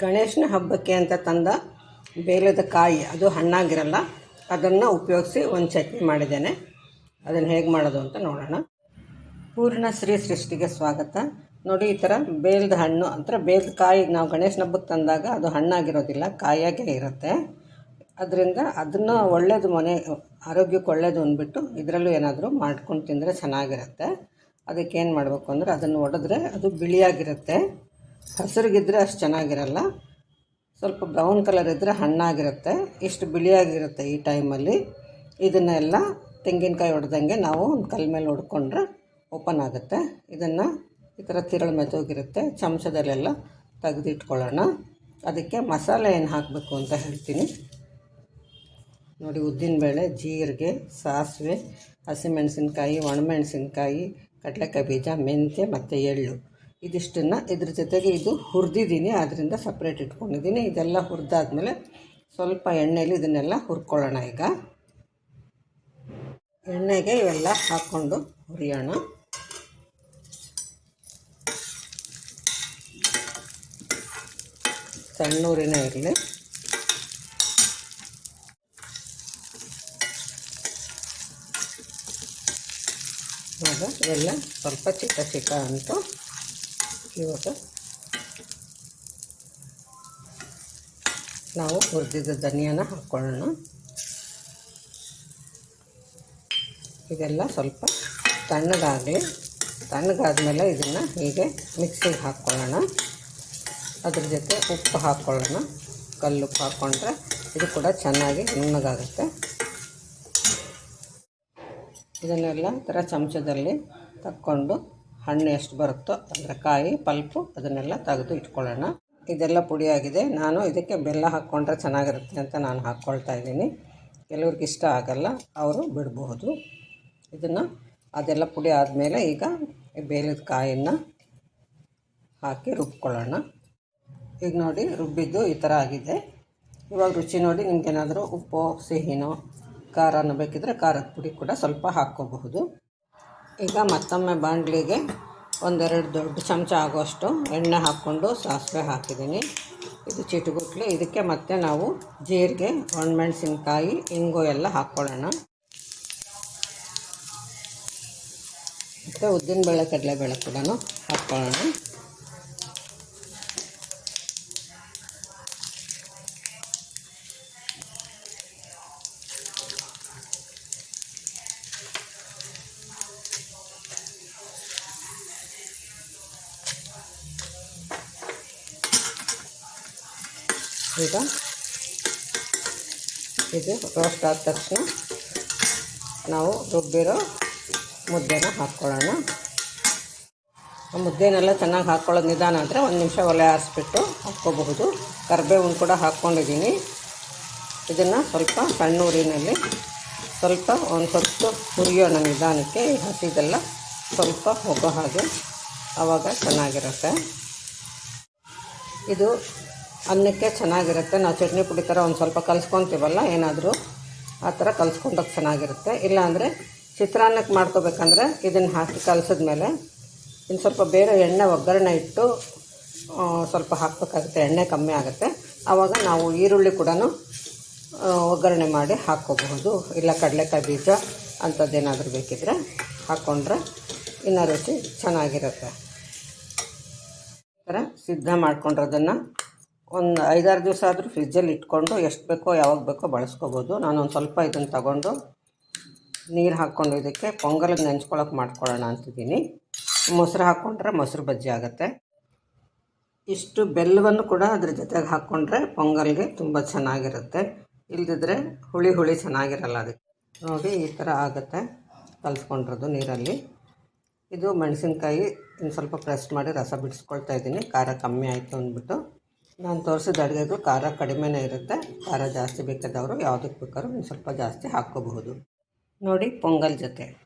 ಗಣೇಶನ ಹಬ್ಬಕ್ಕೆ ಅಂತ ತಂದ ಬೇಲದ ಕಾಯಿ, ಅದು ಹಣ್ಣಾಗಿರಲ್ಲ, ಅದನ್ನು ಉಪಯೋಗಿಸಿ ಒಂದು ಚಟ್ನಿ ಮಾಡಿದ್ದೇನೆ. ಅದನ್ನು ಹೇಗೆ ಮಾಡೋದು ಅಂತ ನೋಡೋಣ. ಪೂರ್ಣ ಶ್ರೀ ಸೃಷ್ಟಿಗೆ ಸ್ವಾಗತ. ನೋಡಿ, ಈ ಥರ ಬೇಲ್ದ ಹಣ್ಣು, ಅಂದರೆ ಬೇಲ್ದ ಕಾಯಿ ನಾವು ಗಣೇಶನ ಹಬ್ಬಕ್ಕೆ ತಂದಾಗ ಅದು ಹಣ್ಣಾಗಿರೋದಿಲ್ಲ ಕಾಯಾಗೇ ಇರುತ್ತೆ. ಅದರಿಂದ ಅದನ್ನು ಒಳ್ಳೇದು ಮನೆ, ಆರೋಗ್ಯಕ್ಕೆ ಒಳ್ಳೇದು ಅಂದ್ಬಿಟ್ಟು ಇದರಲ್ಲೂ ಏನಾದರೂ ಮಾಡ್ಕೊಂಡು ತಿಂದರೆ ಚೆನ್ನಾಗಿರುತ್ತೆ. ಅದಕ್ಕೆ ಏನು ಮಾಡಬೇಕು ಅಂದರೆ ಅದನ್ನು ಒಡೆದ್ರೆ ಅದು ಬಿಳಿಯಾಗಿರುತ್ತೆ. ಹಸಿರಿಗಿದ್ರೆ ಅಷ್ಟು ಚೆನ್ನಾಗಿರಲ್ಲ. ಸ್ವಲ್ಪ ಬ್ರೌನ್ ಕಲರ್ ಇದ್ದರೆ ಹಣ್ಣಾಗಿರುತ್ತೆ. ಇಷ್ಟು ಬಿಳಿಯಾಗಿರುತ್ತೆ ಈ ಟೈಮಲ್ಲಿ. ಇದನ್ನೆಲ್ಲ ತೆಂಗಿನಕಾಯಿ ಹೊಡೆದಂಗೆ ನಾವು ಒಂದು ಕಲ್ ಮೇಲೆ ಹೊಡ್ಕೊಂಡ್ರೆ ಓಪನ್ ಆಗುತ್ತೆ. ಇದನ್ನು ಈ ಥರ ತಿರಳು ಮೆತ್ತೋಗಿರುತ್ತೆ. ಚಮಚದಲ್ಲೆಲ್ಲ ತೆಗೆದಿಟ್ಕೊಳ್ಳೋಣ. ಅದಕ್ಕೆ ಮಸಾಲೆ ಏನು ಹಾಕಬೇಕು ಅಂತ ಹೇಳ್ತೀನಿ. ನೋಡಿ ಉದ್ದಿನಬೇಳೆ ಜೀರಿಗೆ, ಸಾಸಿವೆ, ಹಸಿಮೆಣಸಿನ್ಕಾಯಿ, ಒಣಮೆಣಸಿನ್ಕಾಯಿ, ಕಡಲೆಕಾಯಿ ಬೀಜ, ಮೆಂತ್ಯ ಮತ್ತು ಎಳ್ಳು. ಇದಿಷ್ಟನ್ನು ಇದ್ರ ಜೊತೆಗೆ ಇದು ಹುರಿದಿದ್ದೀನಿ ಅದರಿಂದ ಸಪ್ರೇಟ್ ಇಟ್ಕೊಂಡಿದ್ದೀನಿ. ಇದೆಲ್ಲ ಹುರಿದಾದ್ಮೇಲೆ ಸ್ವಲ್ಪ ಎಣ್ಣೆಯಲ್ಲಿ ಇದನ್ನೆಲ್ಲ ಹುರ್ಕೊಳ್ಳೋಣ ಈಗ. ಎಣ್ಣೆಗೆ ಇವೆಲ್ಲ ಹಾಕ್ಕೊಂಡು ಹುರಿಯೋಣ. ಸಣ್ಣೂರಿನ ಇರಲಿ ಇವಾಗ ಇವೆಲ್ಲ ಸ್ವಲ್ಪ ಚಿಕ್ಕ ಚಿಕ್ಕ ಅಂತು ಇವಾಗ ನಾವು ಹುರಿದಿದ್ದ ಧನಿಯಾನ ಹಾಕ್ಕೊಳ್ಳೋಣ ಇದೆಲ್ಲ ಸ್ವಲ್ಪ ತಣ್ಣಗಾಗಲಿ. ತಣ್ಣಗಾದ್ಮೇಲೆ ಇದನ್ನು ಹೀಗೆ ಮಿಕ್ಸಿಗೆ ಹಾಕ್ಕೊಳ್ಳೋಣ ಅದ್ರ ಜೊತೆ ಉಪ್ಪು ಹಾಕ್ಕೊಳ್ಳೋಣ ಕಲ್ಲುಪ್ಪು ಹಾಕ್ಕೊಂಡ್ರೆ ಇದು ಕೂಡ ಚೆನ್ನಾಗಿ ನುಣ್ಣಗಾಗುತ್ತೆ. ಇದನ್ನೆಲ್ಲ ಥರ ಚಮಚದಲ್ಲಿ ತಕ್ಕೊಂಡು ಹಣ್ಣು ಎಷ್ಟು ಬರುತ್ತೋ ಅಂದರೆ ಕಾಯಿ, ಪಲ್ಪು ಅದನ್ನೆಲ್ಲ ತೆಗೆದು ಇಟ್ಕೊಳ್ಳೋಣ. ಇದೆಲ್ಲ ಪುಡಿಯಾಗಿದೆ. ನಾನು ಇದಕ್ಕೆ ಬೆಲ್ಲ ಹಾಕ್ಕೊಂಡ್ರೆ ಚೆನ್ನಾಗಿರುತ್ತೆ ಅಂತ ನಾನು ಹಾಕ್ಕೊಳ್ತಾ ಇದ್ದೀನಿ. ಕೆಲವ್ರಿಗೆ ಇಷ್ಟ ಆಗಲ್ಲ, ಅವರು ಬಿಡಬಹುದು. ಇದನ್ನು ಅದೆಲ್ಲ ಪುಡಿ ಆದಮೇಲೆ ಈಗ ಬೇಲದ ಕಾಯನ್ನು ಹಾಕಿ ರುಬ್ಕೊಳ್ಳೋಣ. ಈಗ ನೋಡಿ ರುಬ್ಬಿದ್ದು ಈ ಥರ ಆಗಿದೆ. ಇವಾಗ ರುಚಿ ನೋಡಿ ನಿಮಗೇನಾದರೂ ಉಪ್ಪು, ಸಿಹಿನೋ, ಖಾರನೋ ಬೇಕಿದ್ರೆ ಖಾರದ ಪುಡಿ ಕೂಡ ಸ್ವಲ್ಪ ಹಾಕ್ಕೋಬಹುದು. ಈಗ ಮತ್ತೊಮ್ಮೆ ಬಾಂಡ್ಲಿಗೆ ಒಂದೆರಡು ದೊಡ್ಡ ಚಮಚ ಆಗೋಷ್ಟು ಎಣ್ಣೆ ಹಾಕ್ಕೊಂಡು ಸಾಸಿವೆ ಹಾಕಿದ್ದೀನಿ. ಇದು ಚಿಟುಗುಟ್ಲಿ. ಇದಕ್ಕೆ ಮತ್ತೆ ನಾವು ಜೀರಿಗೆ, ಒಣಮೆಣಸಿನ್ಕಾಯಿ, ಇಂಗು ಎಲ್ಲ ಹಾಕ್ಕೊಳ್ಳೋಣ. ಮತ್ತು ಉದ್ದಿನಬೇಳೆ, ಕಡಲೆಬೇಳೆ ಕೂಡ ಹಾಕ್ಕೊಳ್ಳೋಣ. ಈಗ ಇದು ರೋಸ್ಟ್ ಆದ ತಕ್ಷಣ ನಾವು ರುಬ್ಬಿರೋ ಮುದ್ದೆನ ಹಾಕ್ಕೊಳ್ಳೋಣ. ಆ ಮುದ್ದೆನೆಲ್ಲ ಚೆನ್ನಾಗಿ ಹಾಕ್ಕೊಳ್ಳೋದು ನಿಧಾನ ಅಂದರೆ ಒಂದು ನಿಮಿಷ ಒಲೆ ಆರಿಸ್ಬಿಟ್ಟು ಹಾಕ್ಕೋಬಹುದು. ಕರಿಬೇವನ್ನು ಕೂಡ ಹಾಕ್ಕೊಂಡಿದ್ದೀನಿ. ಇದನ್ನು ಸ್ವಲ್ಪ ಸಣ್ಣೂರಿನಲ್ಲಿ ಸ್ವಲ್ಪ ಒಂದು ಸ್ವಲ್ಪ ಹುರಿಯೋಣ ನಿಧಾನಕ್ಕೆ. ಹಸಿದೆಲ್ಲ ಸ್ವಲ್ಪ ಹೋಗೋ ಹಾಗೆ ಆವಾಗ ಚೆನ್ನಾಗಿರುತ್ತೆ. ಇದು ಅನ್ನಕ್ಕೆ ಚೆನ್ನಾಗಿರುತ್ತೆ. ನಾವು ಚಟ್ನಿ ಪುಡಿ ಥರ ಒಂದು ಸ್ವಲ್ಪ ಕಲಿಸ್ಕೊತೀವಲ್ಲ, ಏನಾದರೂ ಆ ಥರ ಕಲಿಸ್ಕೊಂಡೋಗಿ ಚೆನ್ನಾಗಿರುತ್ತೆ. ಇಲ್ಲಾಂದರೆ ಚಿತ್ರಾನ್ನಕ್ಕೆ ಮಾಡ್ಕೋಬೇಕಂದ್ರೆ ಇದನ್ನು ಹಾಕಿ ಕಲಸಿದ್ಮೇಲೆ ಇನ್ನು ಸ್ವಲ್ಪ ಬೇರೆ ಎಣ್ಣೆ ಒಗ್ಗರಣೆ ಇಟ್ಟು ಸ್ವಲ್ಪ ಹಾಕಬೇಕಾಗುತ್ತೆ. ಎಣ್ಣೆ ಕಮ್ಮಿ ಆಗುತ್ತೆ. ಆವಾಗ ನಾವು ಈರುಳ್ಳಿ ಕೂಡ ಒಗ್ಗರಣೆ ಮಾಡಿ ಹಾಕ್ಕೋಬಹುದು. ಇಲ್ಲ ಕಡಲೆಕಾಯಿ ಬೀಜ ಅಂಥದ್ದೇನಾದರೂ ಬೇಕಿದ್ದರೆ ಹಾಕ್ಕೊಂಡ್ರೆ ಇನ್ನೂ ರುಚಿ ಚೆನ್ನಾಗಿರುತ್ತೆ. ಥರ ಸಿದ್ಧ ಮಾಡ್ಕೊಂಡಿರೋದನ್ನು ಒಂದು ಐದಾರು ದಿವಸ ಆದರೂ ಫ್ರಿಜ್ಜಲ್ಲಿ ಇಟ್ಕೊಂಡು ಎಷ್ಟು ಬೇಕೋ ಯಾವಾಗ ಬೇಕೋ ಬಳಸ್ಕೋಬೋದು. ನಾನೊಂದು ಸ್ವಲ್ಪ ಇದನ್ನು ತಗೊಂಡು ನೀರು ಹಾಕ್ಕೊಂಡು ಇದಕ್ಕೆ ಪೊಂಗಲಿಗೆ ನೆಂಚ್ಕೊಳಕ್ಕೆ ಮಾಡ್ಕೊಳ್ಳೋಣ ಅಂತಿದ್ದೀನಿ. ಮೊಸರು ಹಾಕ್ಕೊಂಡ್ರೆ ಮೊಸರು ಬಜ್ಜಿ ಆಗುತ್ತೆ. ಇಷ್ಟು ಬೆಲ್ಲವನ್ನು ಕೂಡ ಅದ್ರ ಜೊತೆಗೆ ಹಾಕ್ಕೊಂಡ್ರೆ ಪೊಂಗಲ್ಗೆ ತುಂಬ ಚೆನ್ನಾಗಿರುತ್ತೆ. ಇಲ್ದಿದ್ರೆ ಹುಳಿ ಹುಳಿ ಚೆನ್ನಾಗಿರಲ್ಲ ಅದಕ್ಕೆ. ನೋಡಿ ಈ ಥರ ಆಗುತ್ತೆ ಕಲಿಸ್ಕೊಂಡಿರೋದು ನೀರಲ್ಲಿ. ಇದು ಮೆಣಸಿನ್ಕಾಯಿ ಇನ್ನು ಸ್ವಲ್ಪ ಪ್ರೆಸ್ ಮಾಡಿ ರಸ ಬಿಡಿಸ್ಕೊಳ್ತಾ ಇದ್ದೀನಿ. ಖಾರ ಕಮ್ಮಿ ಆಯಿತು ಅಂದ್ಬಿಟ್ಟು. ನಾನು ತೋರಿಸಿದ ಅಡುಗೆಗೂ ಖಾರ ಕಡಿಮೆನೇ ಇರುತ್ತೆ. ಖಾರ ಜಾಸ್ತಿ ಬೇಕಾದವರು ಯಾವುದಕ್ಕೆ ಬೇಕಾದ್ರೂ ಒಂದು ಸ್ವಲ್ಪ ಜಾಸ್ತಿ ಹಾಕ್ಕೋಬಹುದು. ನೋಡಿ, ಪೊಂಗಲ್ ಜೊತೆ.